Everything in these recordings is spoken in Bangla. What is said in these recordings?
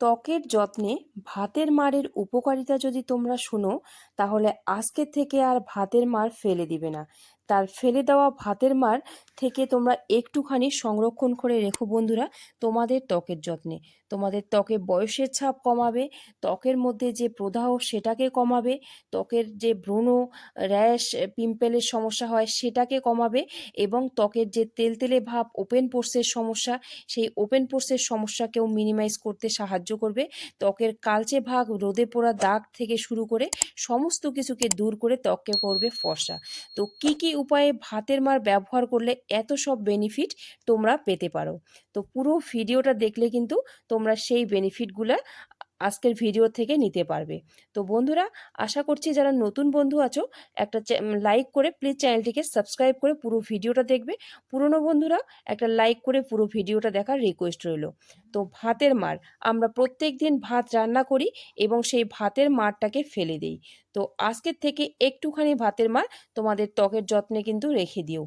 ত্বকের যত্নে ভাতের মারের উপকারিতা যদি তোমরা শোনো, তাহলে আজকে থেকে আর ভাতের মার ফেলে দিবে না। তার ফেলে দেওয়া ভাতের মার থেকে তোমরা একটুখানি সংরক্ষণ করে রেখো বন্ধুরা, তোমাদের ত্বকের যত্নে। তোমাদের ত্বকে বয়সের ছাপ কমাবে, ত্বকের মধ্যে যে প্রদাহ সেটাকে কমাবে, ত্বকের যে ব্রণ র্যাশ, পিম্পেলের সমস্যা হয় সেটাকে কমাবে এবং ত্বকের যে তেলতেলে ভাব, ওপেন পোর্সের সমস্যা, সেই ওপেন পোর্সের সমস্যাকেও মিনিমাইজ করতে সাহায্য করবে। ত্বকের কালচে ভাগ, রোদে পোড়া দাগ থেকে শুরু করে সমস্ত কিছুকে দূর করে ত্বককে করবে ফর্সা। তো কি কি উপায়ে ভাতের মার ব্যবহার করলে এত সব বেনিফিট তোমরা পেতে পারো। তো পুরো ভিডিওটা দেখলে কিন্তু তোমরা সেই বেনিফিটগুলো আজকের ভিডিও থেকে নিতে পারবে। তো বন্ধুরা, আশা করছি যারা নতুন বন্ধু আছো, একটা লাইক করে প্লিজ চ্যানেলটিকে সাবস্ক্রাইব করে পুরো ভিডিওটা দেখবে। পুরনো বন্ধুরা, একটা লাইক করে পুরো ভিডিওটা দেখার রিকোয়েস্ট রইল। তো ভাতের মার, আমরা প্রত্যেক দিন ভাত রান্না করি এবং সেই ভাতের মারটাকে ফেলে দিই। তো আজকের থেকে একটুখানি ভাতের মার তোমাদের ত্বকের যত্নে কিন্তু রেখে দিও।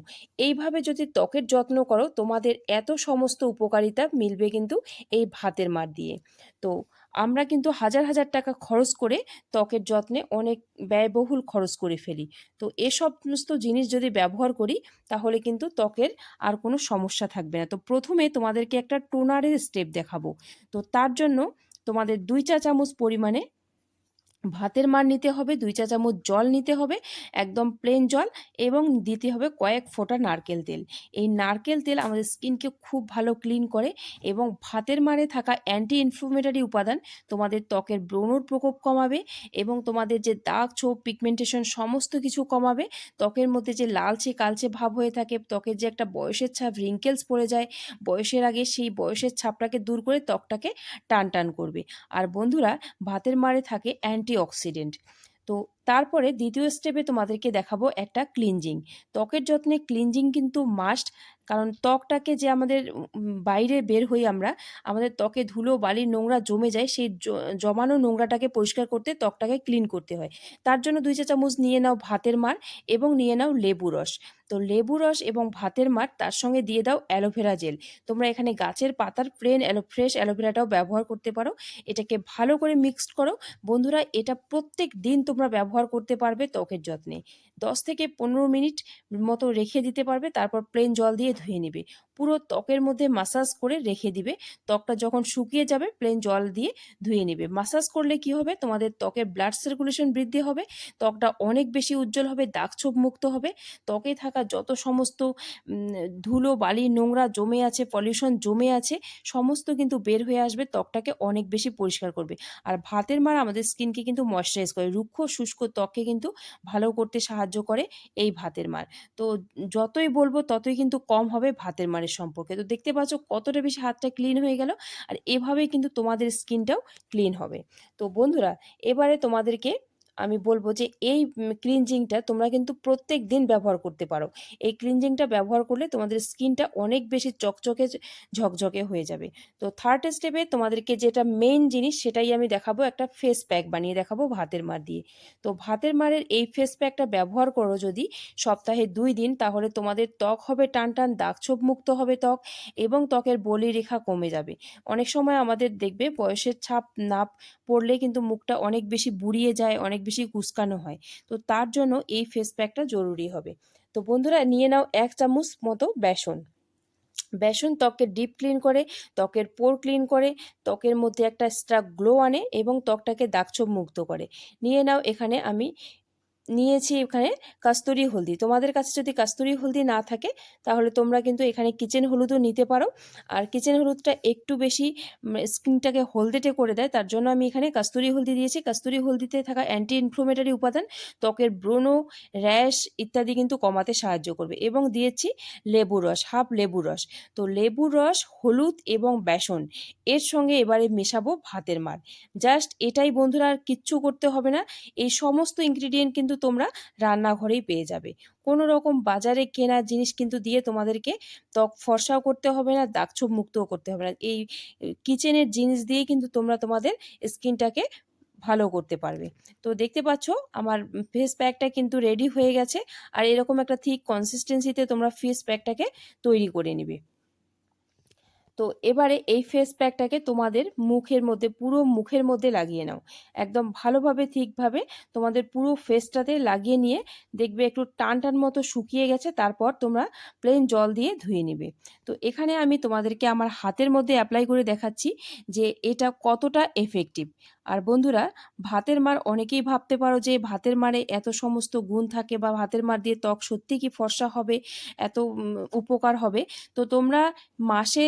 এইভাবে যদি ত্বকের যত্ন করো, তোমাদের এত সমস্ত উপকারিতা মিলবে কিন্তু এই ভাতের মার দিয়ে। তো আমরা কিন্তু হাজার হাজার টাকা খরচ করে ত্বকের যত্নে অনেক ব্যয়বহুল খরচ করে ফেলি। তো এ সমস্ত জিনিস যদি ব্যবহার করি, তাহলে কিন্তু ত্বকের আর কোনো সমস্যা থাকবে না। তো প্রথমে তোমাদেরকে একটা টোনারের স্টেপ দেখাবো। তো তার জন্য তোমাদের দুই চা চামচ পরিমাণে ভাতের মার নিতে হবে, দুই চা চামচ জল নিতে হবে, একদম প্লেন জল এবং দিতে হবে কয়েক ফোঁটা নারকেল তেল। এই নারকেল তেল আমাদের স্কিনকে খুব ভালো ক্লিন করে এবং ভাতের মারে থাকা অ্যান্টি ইনফ্লুমেটারি উপাদান তোমাদের ত্বকের ব্রণর প্রকোপ কমাবে এবং তোমাদের যে দাগ, ছোপ পিগমেন্টেশন সমস্ত কিছু কমাবে। ত্বকের মধ্যে যে লালচে কালচে ভাব হয়ে থাকে, ত্বকের যে একটা বয়সের ছাপ রিঙ্কেলস পড়ে যায়, বয়সের আগে সেই বয়সের ছাপটাকে দূর করে ত্বকটাকে টান টান করবে। আর বন্ধুরা, ভাতের মারে থাকে অ্যান্টি অ্যান্টিঅক্সিডেন্ট। তো তারপরে দ্বিতীয় স্টেপে তোমাদেরকে দেখাবো একটা ক্লিনজিং ত্বকের যত্নে ক্লিনজিং কিন্তু মাস্ট কারণ ত্বকটাকে যে আমাদের বাইরে বের হই আমরা, আমাদের ত্বকে ধুলো বালি নোংরা জমে যায়, সেই জমানো নোংরাটাকে পরিষ্কার করতে ত্বকটাকে ক্লিন করতে হয়। তার জন্য দুই চা চামচ নিয়ে নাও ভাতের মার এবং নিয়ে নাও লেবু রস। তো লেবু রস এবং ভাতের মার তার সঙ্গে দিয়ে দাও অ্যালোভেরা জেল। তোমরা এখানে গাছের পাতার প্লেন অ্যালো, ফ্রেশ অ্যালোভেরাটাও ব্যবহার করতে পারো। এটাকে ভালো করে মিক্সড করো। বন্ধুরা, এটা প্রত্যেক দিন তোমরা ব্যবহার করতে পারবে ত্বকের যত্নে। দশ থেকে পনেরো মিনিট মতো রেখে দিতে পারবে, তারপর প্লেন জল দিয়ে ধুয়ে নেবে। পুরো ত্বকের মধ্যে মাসাজ করে রেখে দিবে। ত্বকটা যখন শুকিয়ে যাবে প্লেন জল দিয়ে ধুয়ে নেবে। মাসাজ করলে কি হবে? তোমাদের ত্বকের ব্লাড সার্কুলেশন বৃদ্ধি হবে, ত্বকটা অনেক বেশি উজ্জ্বল হবে, দাগ ছোপ মুক্ত হবে। ত্বকে থাকা যত সমস্ত ধুলো, বালি, নোংরা জমে আছে পলিউশন জমে আছে, সমস্ত কিন্তু বের হয়ে আসবে, ত্বকটাকে অনেক বেশি পরিষ্কার করবে। আর ভাতের মার আমাদের স্কিনকে কিন্তু ময়শ্চারাইজ করে। রুক্ষ, শুষ্ক ত্বককে কিন্তু ভালো করতে সাহায্য করে এই ভাতের মার। তো যতই বলব, ততই কিন্তু কম হবে ভাতের মারের সম্পর্কে। তো দেখতে পাচ্ছ কতটা বেশি হাতটা ক্লিন হয়ে গেল আর এভাবেই কিন্তু তোমাদের স্কিনটাও ক্লিন হবে। তো বন্ধুরা, এবারে তোমাদেরকে আমি বলব যে, এই ক্লিনজিংটা তোমরা কিন্তু প্রত্যেক দিন ব্যবহার করতে পারো। এই ক্লিনজিংটা ব্যবহার করলে তোমাদের স্কিনটা অনেক বেশি চকচকে ঝকঝকে হয়ে যাবে। তো থার্ড স্টেপে তোমাদেরকে যেটা মেইন জিনিস সেটাই আমি দেখাবো, একটা ফেস প্যাক বানিয়ে দেখাবো ভাতের মার দিয়ে। তো ভাতের মারের এই ফেস প্যাকটা ব্যবহার করো যদি সপ্তাহে দুই দিন, তাহলে তোমাদের ত্বক হবে টান টান দাগছোপ মুক্ত হবে ত্বক এবং ত্বকের বলি রেখা কমে যাবে। অনেক সময় আমাদের দেখবে বয়সের ছাপ না পড়লে কিন্তু মুখটা অনেক বেশি বুড়িয়ে যায়, অনেক বেশি কুচকানো হয়। তো তার জন্য এই ফেস প্যাকটা জরুরি হবে। তো বন্ধুরা, নিয়ে নাও এক চামচ মতো বেসন। বেসন ত্বকের ডিপ ক্লিন করে, ত্বকের পোর ক্লিন করে, ত্বকের মধ্যে একটা স্ট্রাক গ্লো আনে এবং ত্বকটাকে দাগছোপ মুক্ত করে। নিয়ে নাও এখানে আমি নিয়েছি এখানে কাস্তুরি হলদি। তোমাদের কাছে যদি কাস্তুরি হলদি না থাকে, তাহলে তোমরা কিন্তু এখানে কিচেন হলুদও নিতে পারো। আর কিচেন হলুদটা একটু বেশি স্কিনটাকে হলদেটে করে দেয়। তার জন্য আমি এখানে কাস্তুরি হলদি দিয়েছি। কাস্তুরি হলদিতে থাকা অ্যান্টি ইনফ্লোমেটারি উপাদান, ত্বকের ব্রণ, র্যাশ ইত্যাদি কিন্তু কমাতে সাহায্য করবে। এবং দিয়েছি লেবু রস, হাফ লেবু রস। তো লেবু রস, হলুদ এবং বেসন, এর সঙ্গে এবারে মেশাবো ভাতের মার। জাস্ট এটাই বন্ধুরা আর কিচ্ছু করতে হবে না। এই সমস্ত ইনগ্রিডিয়েন্ট কিন্তু কিন্তু তোমরা রান্নাঘরেই পেয়ে যাবে। কোনো রকম বাজারে কেনা জিনিস কিন্তু দিয়ে তোমাদেরকে ত্বক ফর্সাও করতে হবে না দাগছোপ মুক্তও করতে হবে না। এই কিচেনের জিনিস দিয়েই কিন্তু তোমরা তোমাদের স্কিনটাকে ভালো করতে পারবে। তো দেখতে পাচ্ছ, আমার ফেস প্যাকটা কিন্তু রেডি হয়ে গেছে। আর এরকম একটা থিক কনসিস্টেন্সিতে তোমরা ফেস প্যাকটাকে তৈরি করে নিবে। তো এবারে এই ফেস প্যাকটাকে তোমাদের মুখের মধ্যে, পুরো মুখের মধ্যে লাগিয়ে নাও। একদম ভালোভাবে, ঠিকভাবে তোমাদের পুরো ফেসটাতে লাগিয়ে নিয়ে দেখবে একটু টান টান মতো শুকিয়ে গেছে, তারপর তোমরা প্লেন জল দিয়ে ধুয়ে নেবে। তো এখানে আমি তোমাদেরকে আমার হাতের মধ্যে অ্যাপ্লাই করে দেখাচ্ছি যে এটা কতটা এফেক্টিভ আর বন্ধুরা, ভাতের মার অনেকেই ভাবতে পারো যে ভাতের মারে এত সমস্ত গুণ থাকে বা ভাতের মার দিয়ে ত্বক সত্যি কি ফর্সা হবে, এত উপকার হবে। তো তোমরা মাসে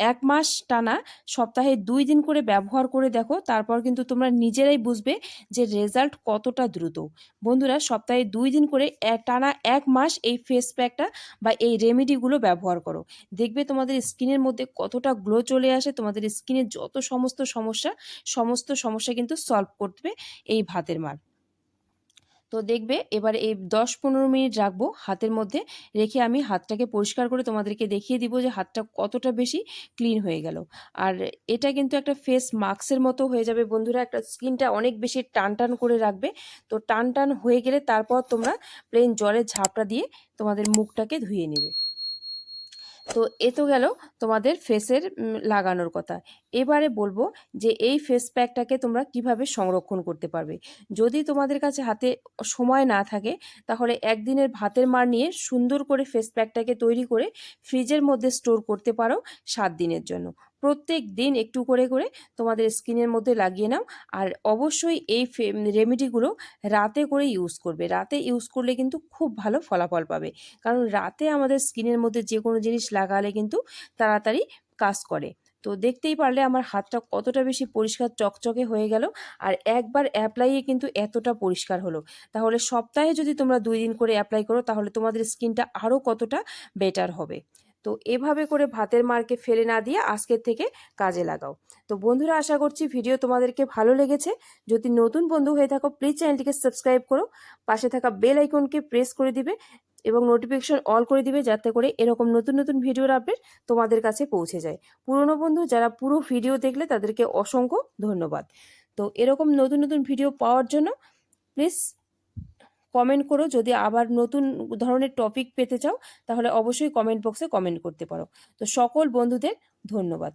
এক মাস টানা সপ্তাহে দুই দিন করে ব্যবহার করে দেখো, তারপর কিন্তু তোমরা নিজেরাই বুঝবে যে রেজাল্ট কতটা দ্রুত। বন্ধুরা, সপ্তাহে দুই দিন করে টানা এক মাস এই ফেস প্যাকটা বা এই রেমেডিগুলো ব্যবহার করো। দেখবে তোমাদের স্কিনের মধ্যে কতটা গ্লো চলে আসে, তোমাদের স্কিনের যত সমস্ত সমস্যা সমস্ত সমস্যা কিন্তু সলভ করবে এই ভাতের মার তো দেখবে এবার এই দশ পনেরো মিনিট রাখব হাতের মধ্যে রেখে আমি হাতটাকে পরিষ্কার করে তোমাদেরকে দেখিয়ে দিব যে হাতটা কতটা বেশি ক্লিন হয়ে গেল। আর এটা কিন্তু একটা ফেস মাস্কের মতো হয়ে যাবে বন্ধুরা, একটা স্কিনটা অনেক বেশি টান টান করে রাখবে। তো টান টান হয়ে গেলে তারপর তোমরা প্লেন জলের ঝাপটা দিয়ে তোমাদের মুখটাকে ধুয়ে নেবে। তো এ তো গেল তোমাদের ফেসের লাগানোর কথা। এবারে বলব যে এই ফেস প্যাকটাকে তোমরা কীভাবে সংরক্ষণ করতে পারবে। যদি তোমাদের কাছে হাতে সময় না থাকে, তাহলে একদিনের ভাতের মার নিয়ে সুন্দর করে ফেস প্যাকটাকে তৈরি করে ফ্রিজের মধ্যে স্টোর করতে পারো সাত দিনের জন্য। প্রত্যেক দিন একটু করে করে তোমাদের স্কিনের মধ্যে লাগিয়ে নাও। আর অবশ্যই এই রেমেডিগুলো রাতে করে ইউজ করবে। রাতে ইউজ করলে কিন্তু খুব ভালো ফলাফল পাবে। কারণ রাতে আমাদের স্কিনের মধ্যে যে কোনো জিনিস লাগালে কিন্তু তাড়াতাড়ি কাজ করে। তো দেখতেই পারলে আমার হাতটা কতটা বেশি পরিষ্কার চকচকে হয়ে গেল আর একবার অ্যাপ্লাইয়ে কিন্তু এতটা পরিষ্কার হলো। তাহলে সপ্তাহে যদি তোমরা দুই দিন করে অ্যাপ্লাই করো তাহলে তোমাদের স্কিনটা আরও কতটা বেটার হবে। তো এভাবে করে ভাতের মারকে ফেলে না দিয়ে আজকের থেকে কাজে লাগাও। তো বন্ধুরা, আশা করছি ভিডিও তোমাদেরকে ভালো লেগেছে। যদি নতুন বন্ধু হয়ে থাকো প্লিজ চ্যানেলটিকে সাবস্ক্রাইব করো। পাশে থাকা বেল আইকনকে প্রেস করে দিবে এবং নোটিফিকেশন অল করে দিবে যাতে করে এরকম নতুন নতুন ভিডিওর আপডেট তোমাদের কাছে পৌঁছে যায়। পুরনো বন্ধু, যারা পুরো ভিডিও দেখলে তাদেরকে অসংখ্য ধন্যবাদ। তো এরকম নতুন নতুন ভিডিও পাওয়ার জন্য প্লিজ কমেন্ট করো। যদি আবার নতুন ধরনের টপিক পেতে চাও, তাহলে অবশ্যই কমেন্ট বক্সে কমেন্ট করতে পারো। তো সকল বন্ধুদের ধন্যবাদ।